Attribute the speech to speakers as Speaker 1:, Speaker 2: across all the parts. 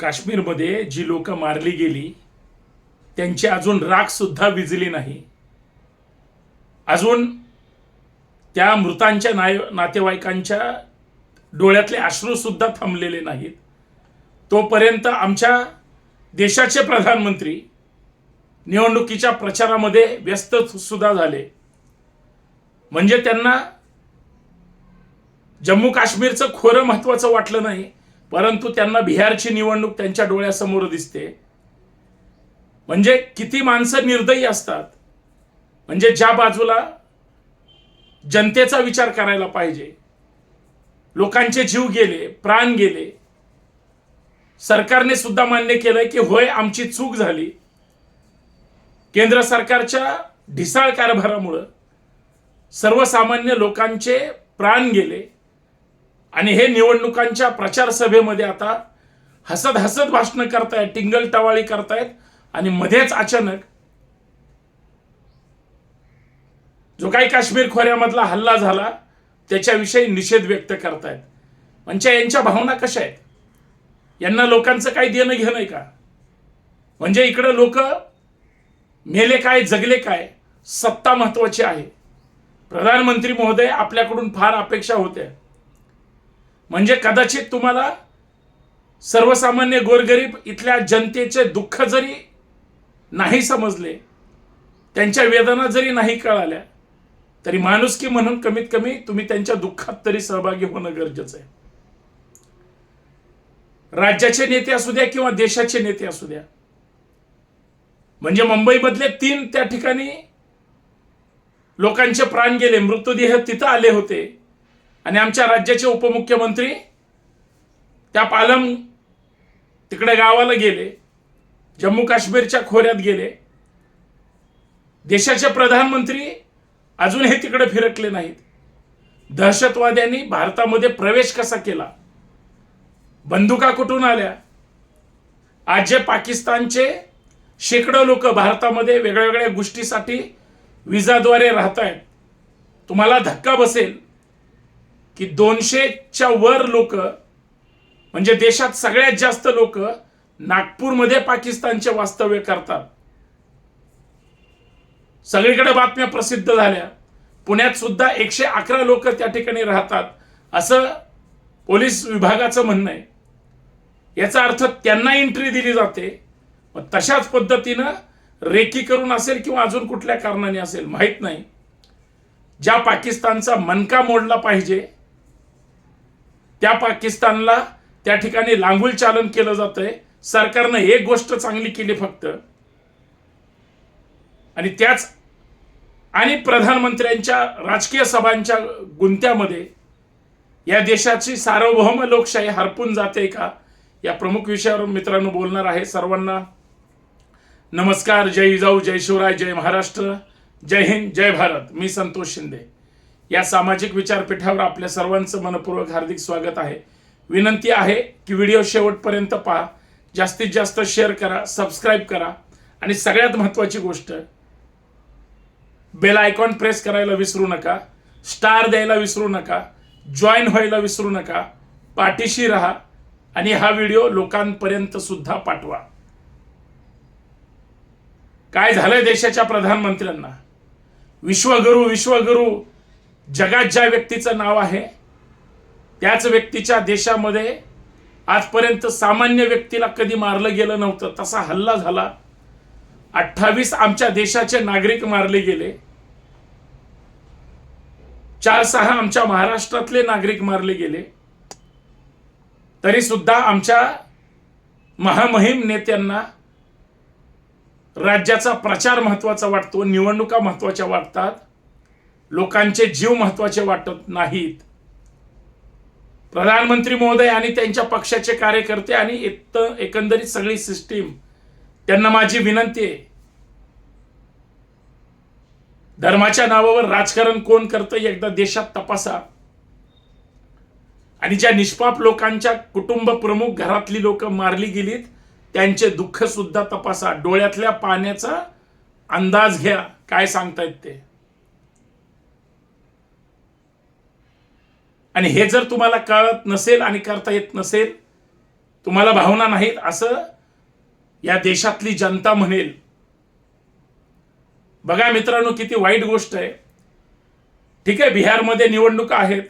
Speaker 1: काश्मीरमध्ये जी लोक मारली गेली त्यांची अजून राखसुद्धा विजली नाही. अजून त्या मृतांच्या नाय नातेवाईकांच्या डोळ्यातले अश्रूसुद्धा थांबलेले नाहीत. तोपर्यंत आमच्या देशाचे प्रधानमंत्री निवडणुकीच्या प्रचारामध्ये व्यस्त सुद्धा झाले. म्हणजे त्यांना जम्मू काश्मीरचं खोरं महत्वाचं वाटलं नाही. परंतु त्यांना बिहारची निवडणूक त्यांच्या डोळ्यासमोर दिसते. म्हणजे किती माणसं निर्दयी असतात. म्हणजे ज्या बाजूला जनतेचा विचार करायला पाहिजे. लोकांचे जीव गेले प्राण गेले. सरकारने सुद्धा मान्य केलंय की होय आमची चूक झाली. केंद्र सरकारच्या ढिसाळ कारभारामुळं सर्वसामान्य लोकांचे प्राण गेले. आणि हे निवडणुकांच्या प्रचार सभेमध्ये आता हसत हसत भाषणं करतायत टिंगल टवाळी करतायत आणि मध्येच अचानक जो काही काश्मीर खोऱ्यामधला हल्ला झाला त्याच्याविषयी निषेध व्यक्त करतायत. म्हणजे यांच्या भावना कशा आहेत? यांना लोकांचं काही देणं घेणं आहे का? म्हणजे इकडं लोक मेले काय जगले काय सत्ता महत्वाची आहे. प्रधानमंत्री महोदय आपल्याकडून फार अपेक्षा होत्या. म्हणजे कदाचित तुम्हाला सर्वसामान्य गोरगरीब इथल्या जनतेचे दुःख जरी नाही समजले त्यांच्या वेदना जरी नाही कळाल्या तरी माणुसकी म्हणून कमीत कमी तुम्ही त्यांच्या दुःखात तरी सहभागी होणं गरजेचं आहे. राज्याचे नेते असू द्या किंवा देशाचे नेते असू द्या म्हणजे मुंबईमधले तीन त्या ठिकाणी लोकांचे प्राण गेले मृतदेह तिथं आले होते. आणि आमच्या राज्याचे उपमुख्यमंत्री त्या पालम तिकडे गावाला गेले जम्मू काश्मीरच्या खोऱ्यात गेले. देशाचे प्रधानमंत्री अजूनही तिकडे फिरकले नाहीत. दहशतवाद्यांनी भारतामध्ये प्रवेश कसा केला? बंदुका कुठून आल्या? आज जे पाकिस्तानचे शेकडो लोक भारतामध्ये वेगळ्या वेगळ्या गोष्टीसाठी विजाद्वारे राहत आहेत तुम्हाला धक्का बसेल. की दोनशेच्या वर लोक म्हणजे देशात सगळ्यात जास्त लोक नागपूरमध्ये पाकिस्तानचे वास्तव्य करतात. सगळीकडे बातम्या प्रसिद्ध झाल्या. पुण्यात सुद्धा एकशे अकरा लोक त्या ठिकाणी राहतात असं पोलीस विभागाचं म्हणणं आहे. याचा अर्थ त्यांना एंट्री दिली जाते मग तशाच पद्धतीनं रेकी करून असेल किंवा अजून कुठल्या कारणाने असेल माहीत नाही. ज्या पाकिस्तानचा मनका मोडला पाहिजे त्या पाकिस्तानला त्या ठिकाणी लांगुल चालन केलं जातंय. सरकारनं एक गोष्ट चांगली केली फक्त. आणि त्याच आणि प्रधानमंत्र्यांच्या राजकीय सभांच्या गुंत्यामध्ये या देशाची सार्वभौम लोकशाही हरपून जाते का? या प्रमुख विषयावर मित्रांनो बोलणार आहे सर्वांना. नमस्कार जय जाऊ जय शिवराय जय महाराष्ट्र. जय हिंद जय भारत. मी संतोष शिंदे. या सामाजिक विचारपीठावर आपल्या सर्वांचं मनपूर्वक हार्दिक स्वागत आहे. विनंती आहे की व्हिडिओ शेवटपर्यंत पहा. जास्तीत जास्त शेअर करा सबस्क्राईब करा. आणि सगळ्यात महत्त्वाची गोष्ट बेल आयकॉन प्रेस करायला विसरू नका स्टार द्यायला विसरू नका जॉईन व्हायला विसरू नका पाठीशी राहा आणि हा व्हिडिओ लोकांपर्यंत सुद्धा पाठवा. काय झालंय देशाच्या प्रधानमंत्र्यांना? विश्वगुरु विश्वगुरु जगात ज्या व्यक्तीचं नाव आहे त्याच व्यक्तीच्या देशामध्ये आजपर्यंत सामान्य व्यक्तीला कधी मारलं गेलं नव्हतं. तसा हल्ला झाला. अठ्ठावीस आमच्या देशाचे नागरिक मारले गेले. चार सहा आमच्या महाराष्ट्रातले नागरिक मारले गेले. तरी सुद्धा आमच्या महामहिम नेत्यांना राज्याचा प्रचार महत्त्वाचा वाटतो निवडणुका महत्त्वाच्या वाटतात. लोकांचे जीव महत्त्वाचे वाटत नाहीत. प्रधानमंत्री महोदय आणि त्यांच्या पक्षाचे कार्यकर्ते आणि एक एकंदरीत सगळी सिस्टीम त्यांना माझी विनंती आहे. धर्माच्या नावावर राजकारण कोण करतं एकदा देशात तपासा. आणि ज्या निष्पाप लोकांच्या कुटुंब प्रमुख घरातली लोक मारली गेलीत त्यांचे दुःख सुद्धा तपासा. डोळ्यातल्या पाण्याचा अंदाज घ्या. काय सांगतायत ते? आणि हे जर तुम्हाला कळत नसेल आणि करता येत नसेल तुम्हाला भावना नाहीत असं या देशातली जनता म्हणेल. बघा मित्रांनो किती वाईट गोष्ट आहे. ठीक आहे बिहारमध्ये निवडणुका आहेत.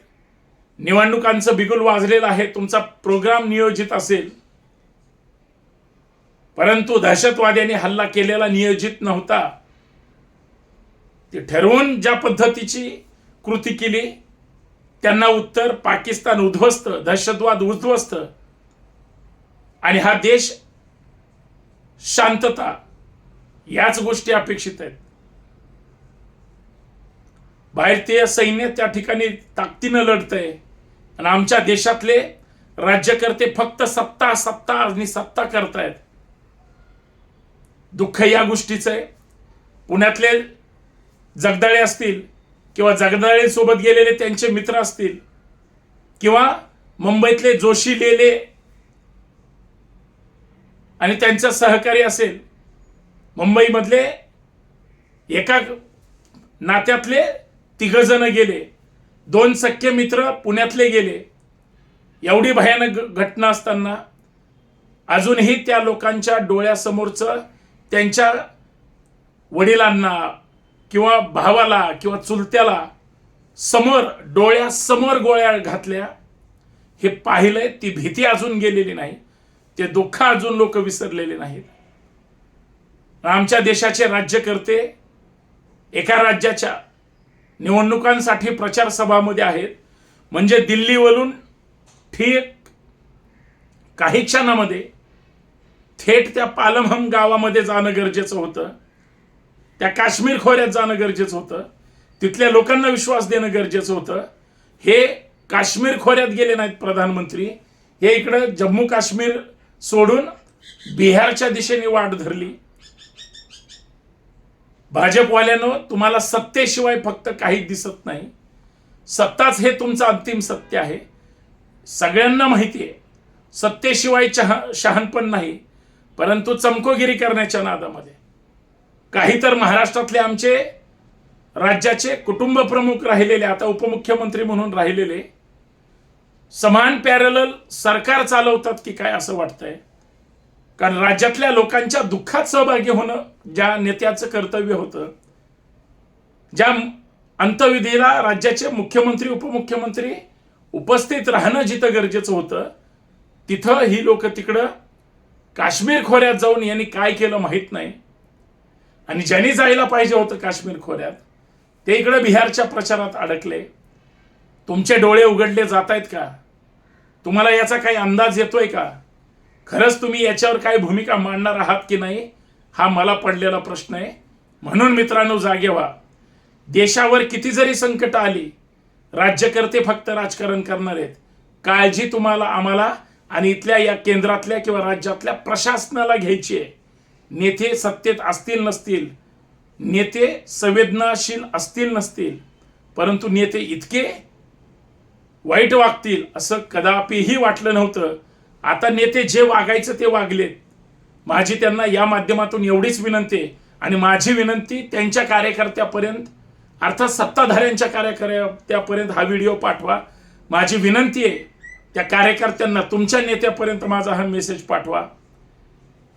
Speaker 1: निवडणुकांचं बिगुल वाजलेलं आहे. तुमचा प्रोग्राम नियोजित असेल. परंतु दहशतवाद्यांनी हल्ला केलेला नियोजित नव्हता. ते ठरवून ज्या पद्धतीची कृती केली त्यांना उत्तर पाकिस्तान उद्ध्वस्त दहशतवाद उद्ध्वस्त. आणि हा देश शांतता याच गोष्टी अपेक्षित आहेत. भारतीय सैन्य त्या ठिकाणी ताकदीनं लढतंय. आणि आमच्या देशातले राज्यकर्ते फक्त सत्ता सत्ता आणि सत्ता करतायत. दुःख या गोष्टीचं आहे. पुण्यातले जगदाळे असतील किंवा जगदाळेसोबत गेलेले त्यांचे मित्र असतील किंवा मुंबईतले जोशी लेले आणि त्यांचा सहकारी असेल मुंबईमधले एका नात्यातले तिघजण गेले दोन सख्य मित्र पुण्यातले गेले. एवढी भयानक घटना असताना अजूनही त्या लोकांच्या डोळ्यासमोरचं त्यांच्या वडिलांना किंवा भावाला किंवा चुलत्याला समोर डोळ्यासमोर गोळ्या घातल्या हे पाहिलंय ती भीती अजून गेलेली नाही. ते दुःख अजून लोक विसरलेले नाहीत. आमच्या देशाचे राज्यकर्ते एका राज्याच्या निवडणुकांसाठी प्रचार सभामध्ये आहेत. म्हणजे दिल्लीवरून ठीक काही क्षणामध्ये थेट त्या पालमहम गावामध्ये जाणं गरजेचं होतं. त्या काश्मीर खोऱ्यात जाणं गरजेचं होतं. तिथल्या लोकांना विश्वास देणं गरजेचं होतं. हे काश्मीर खोऱ्यात गेले नाहीत प्रधानमंत्री. हे इकडं जम्मू काश्मीर सोडून बिहारच्या दिशेने वाट धरली. भाजपवाल्यानं तुम्हाला सत्तेशिवाय फक्त काही दिसत नाही. सत्ताच हे तुमचं अंतिम सत्य आहे. सगळ्यांना माहिती आहे. सत्तेशिवाय चहा शहाणपण नाही. परंतु चमकोगिरी करण्याच्या नादामध्ये. काही तर महाराष्ट्रातले आमचे राज्याचे कुटुंब प्रमुख राहिलेले आता उपमुख्यमंत्री म्हणून राहिलेले समान पॅरल सरकार चालवतात की काय असं वाटतंय? कारण राज्यातल्या लोकांच्या दुःखात सहभागी होणं ज्या नेत्याचं कर्तव्य होतं ज्या अंतविधीला राज्याचे मुख्यमंत्री उपमुख्यमंत्री उपस्थित राहणं जिथं गरजेचं होतं तिथं ही लोक तिकडं काश्मीर खोऱ्यात जाऊन यांनी काय केलं माहीत नाही. आणि ज्यांनी जायला पाहिजे होतं काश्मीर खोऱ्यात ते इकडे बिहारच्या प्रचारात अडकले. तुमचे डोळे उघडले जात आहेत का? तुम्हाला याचा काही अंदाज येतोय का? खरंच तुम्ही याच्यावर काय भूमिका मांडणार आहात की नाही हा मला पडलेला प्रश्न आहे. म्हणून मित्रांनो जागे व्हा. देशावर किती जरी संकट आली राज्यकर्ते फक्त राजकारण करणार आहेत. काळजी तुम्हाला आम्हाला आणि इथल्या या केंद्रातल्या किंवा राज्यातल्या प्रशासनाला घ्यायची आहे. नेते सत्तेत असतील नसतील. नेते संवेदनाशील असतील नसतील. परंतु नेते इतके वाईट वागतील असं कदापिही वाटलं नव्हतं. आता नेते जे वागायचं ते वागलेत. माझी त्यांना या माध्यमातून एवढीच विनंती आहे आणि माझी विनंती त्यांच्या कार्यकर्त्यापर्यंत अर्थात सत्ताधाऱ्यांच्या कार्यकर्त्यापर्यंत हा व्हिडिओ पाठवा. माझी विनंती आहे त्या कार्यकर्त्यांना तुमच्या नेत्यापर्यंत माझा हा मेसेज पाठवा.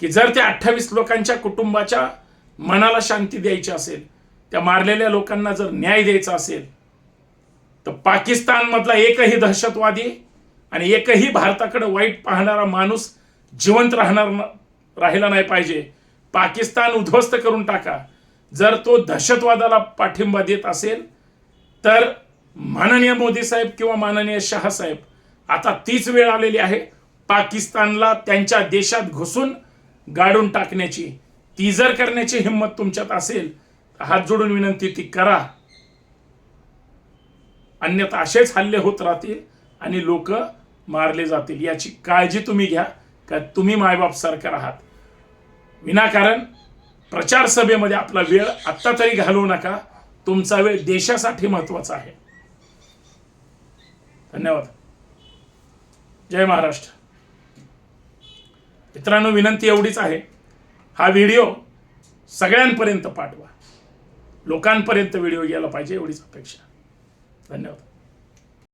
Speaker 1: की जर त्या अठ्ठावीस लोकांच्या कुटुंबाच्या मनाला शांती द्यायची असेल त्या मारलेल्या लोकांना जर न्याय द्यायचा असेल तर पाकिस्तानमधला एकही दहशतवादी आणि एकही भारताकडे वाईट पाहणारा माणूस जिवंत राहणार राहिला नाही पाहिजे. पाकिस्तान उद्ध्वस्त करून टाका. जर तो दहशतवादाला पाठिंबा देत असेल तर माननीय मोदी साहेब किंवा माननीय शहा साहेब आता तीच वेळ आलेली आहे. पाकिस्तानला त्यांच्या देशात घुसून गाडून टाकण्याची ती जर करण्याची हिंमत तुमच्यात असेल तर हात जोडून विनंती ती करा. अन्यथा असेच हल्ले होत राहतील आणि लोक मारले जातील. याची काळजी तुम्ही घ्या का तुम्ही मायबाप सारखं आहात विनाकारण प्रचार सभेमध्ये आपला वेळ आत्ता तरी घालवू नका. तुमचा वेळ देशासाठी महत्त्वाचा आहे. धन्यवाद. जय महाराष्ट्र. मित्रांनो विनंती एवढीच आहे. हा व्हिडिओ सगळ्यांपर्यंत पाठवा. लोकांपर्यंत व्हिडिओ गेला पाहिजे एवढीच अपेक्षा. धन्यवाद.